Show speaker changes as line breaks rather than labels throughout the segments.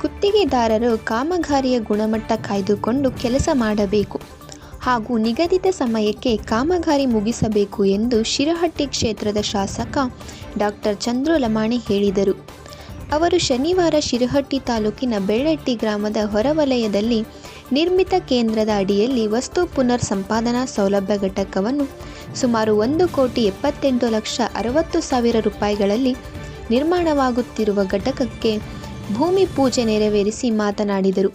ಗುತ್ತಿಗೆದಾರರು ಕಾಮಗಾರಿಯ ಗುಣಮಟ್ಟ ಕಾಯ್ದುಕೊಂಡು ಕೆಲಸ ಮಾಡಬೇಕು ಹಾಗೂ ನಿಗದಿತ ಸಮಯಕ್ಕೆ ಕಾಮಗಾರಿ ಮುಗಿಸಬೇಕು ಎಂದು ಶಿರಹಟ್ಟಿ ಕ್ಷೇತ್ರದ ಶಾಸಕ ಡಾಕ್ಟರ್ ಚಂದ್ರು ಲಮಾಣಿ ಹೇಳಿದರು. ಅವರು ಶನಿವಾರ ಶಿರಹಟ್ಟಿ ತಾಲೂಕಿನ ಬೆಳ್ಳಟ್ಟಿ ಗ್ರಾಮದ ಹೊರವಲಯದಲ್ಲಿ ನಿರ್ಮಿತ ಕೇಂದ್ರದ ಅಡಿಯಲ್ಲಿ ವಸ್ತು ಪುನರ್ ಸಂಪಾದನಾ ಸೌಲಭ್ಯ ಘಟಕವನ್ನು ಸುಮಾರು ಒಂದು ಕೋಟಿ ಎಪ್ಪತ್ತೆಂಟು ಲಕ್ಷ ಅರವತ್ತು ಸಾವಿರ ರೂಪಾಯಿಗಳಲ್ಲಿ ನಿರ್ಮಾಣವಾಗುತ್ತಿರುವ ಘಟಕಕ್ಕೆ ಭೂಮಿ ಪೂಜೆ ನೆರವೇರಿಸಿ ಮಾತನಾಡಿದರು.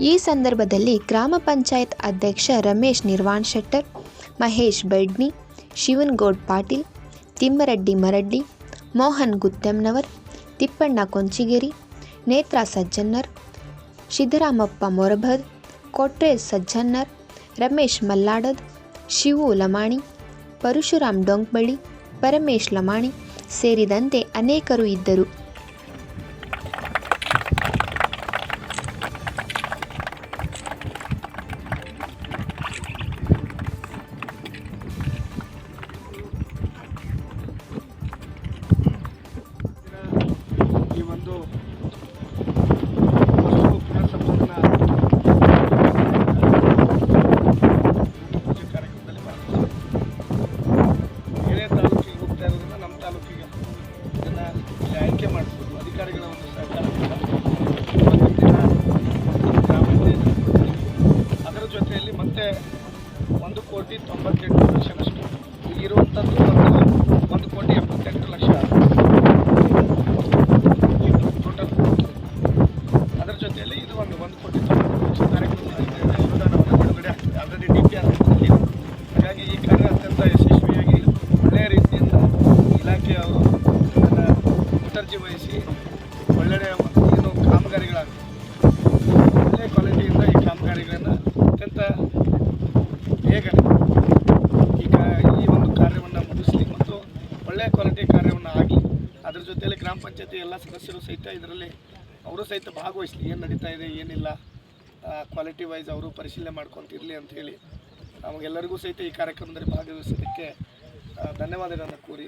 ಈ ಸಂದರ್ಭದಲ್ಲಿ ಗ್ರಾಮ ಪಂಚಾಯತ್ ಅಧ್ಯಕ್ಷ ರಮೇಶ್ ನಿರ್ವಾಣ್ ಶೆಟ್ಟರ್, ಮಹೇಶ್ ಬೆಡ್ನಿ ಶಿವನ್ಗೌಡ್ ಪಾಟೀಲ್, ತಿಮ್ಮರೆಡ್ಡಿ ಮರಡ್ಡಿ, ಮೋಹನ್ ಗುತ್ತೆಮ್ನವರ್, ತಿಪ್ಪಣ್ಣ ಕೊಂಚಿಗೇರಿ, ನೇತ್ರಾ ಸಜ್ಜನ್ನರ್, ಸಿದ್ದರಾಮಪ್ಪ ಮೊರಭದ್ ಕೊಟ್ರೆ ಸಜ್ಜನ್ನರ್, ರಮೇಶ್ ಮಲ್ಲಾಡದ್, ಶಿವು ಲಮಾಣಿ, ಪರಶುರಾಮ್ ಡೊಂಕ್ಬಳಿ ಪರಮೇಶ್ ಲಮಾಣಿ ಸೇರಿದಂತೆ ಅನೇಕರು ಇದ್ದರು.
ಮತ್ತೆ ಒಂದು ಕೋಟಿ ತೊಂಬತ್ತೆಂಟು ಲಕ್ಷದಷ್ಟು ಇರುವಂಥದ್ದು ಒಂದು ಒಂದು ಕೋಟಿ ಎಪ್ಪತ್ತೆಂಟು ಲಕ್ಷ. ಟೋಟಲ್ ಅದರ ಜೊತೆಯಲ್ಲಿ ಇದು ಒಂದು ಒಂದು ಕೋಟಿ ತೊಂಬತ್ತು ಲಕ್ಷ. ಕಾರ್ಯಕ್ರಮ ಅನುದಾನವನ್ನು ಬಿಡುಗಡೆ ಆಗ್ತದೆ. ಅದರಲ್ಲಿ ಡಿ ಪಿ ಆರ್ ಹಾಗಾಗಿ ಈ ಅದ್ರ ಜೊತೆಯಲ್ಲಿ ಗ್ರಾಮ ಪಂಚಾಯತಿ ಎಲ್ಲ ಸದಸ್ಯರು ಸಹಿತ ಇದರಲ್ಲಿ ಅವರು ಸಹಿತ ಭಾಗವಹಿಸಲಿ, ಏನು ನಡೀತಾ ಇದೆ, ಏನಿಲ್ಲ ಕ್ವಾಲಿಟಿ ವೈಸ್ ಅವರು ಪರಿಶೀಲನೆ ಮಾಡ್ಕೊತಿರಲಿ ಅಂತ ಹೇಳಿ ನಮಗೆಲ್ಲರಿಗೂ ಸಹಿತ ಈ ಕಾರ್ಯಕ್ರಮದಲ್ಲಿ ಭಾಗವಹಿಸೋದಕ್ಕೆ ಧನ್ಯವಾದಗಳನ್ನು ಕೋರಿ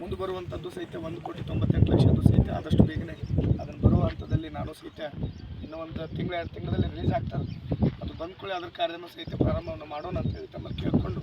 ಮುಂದೆ ಬರುವಂಥದ್ದು ಸಹಿತ ಒಂದು ಕೋಟಿ ತೊಂಬತ್ತೆಂಟು ಲಕ್ಷದ್ದು ಸಹಿತ ಆದಷ್ಟು ಬೇಗನೆ ಅದನ್ನು ಬರುವ ಹಂತದಲ್ಲಿ ನಾನು ಸಹಿತ ಇನ್ನೂ ಒಂದು ತಿಂಗಳ, ಎರಡು ತಿಂಗಳಲ್ಲಿ ರಿಲೀಸ್ ಆಗ್ತಾರೆ ಅದು ಬಂದ್ಕೊಳ್ಳಿ ಅದರ ಕಾರ್ಯವನ್ನು ಸಹಿತ ಪ್ರಾರಂಭವನ್ನು ಮಾಡೋಣ ಅಂತ ಹೇಳಿ ತಮ್ಮ ಕೇಳಿಕೊಂಡು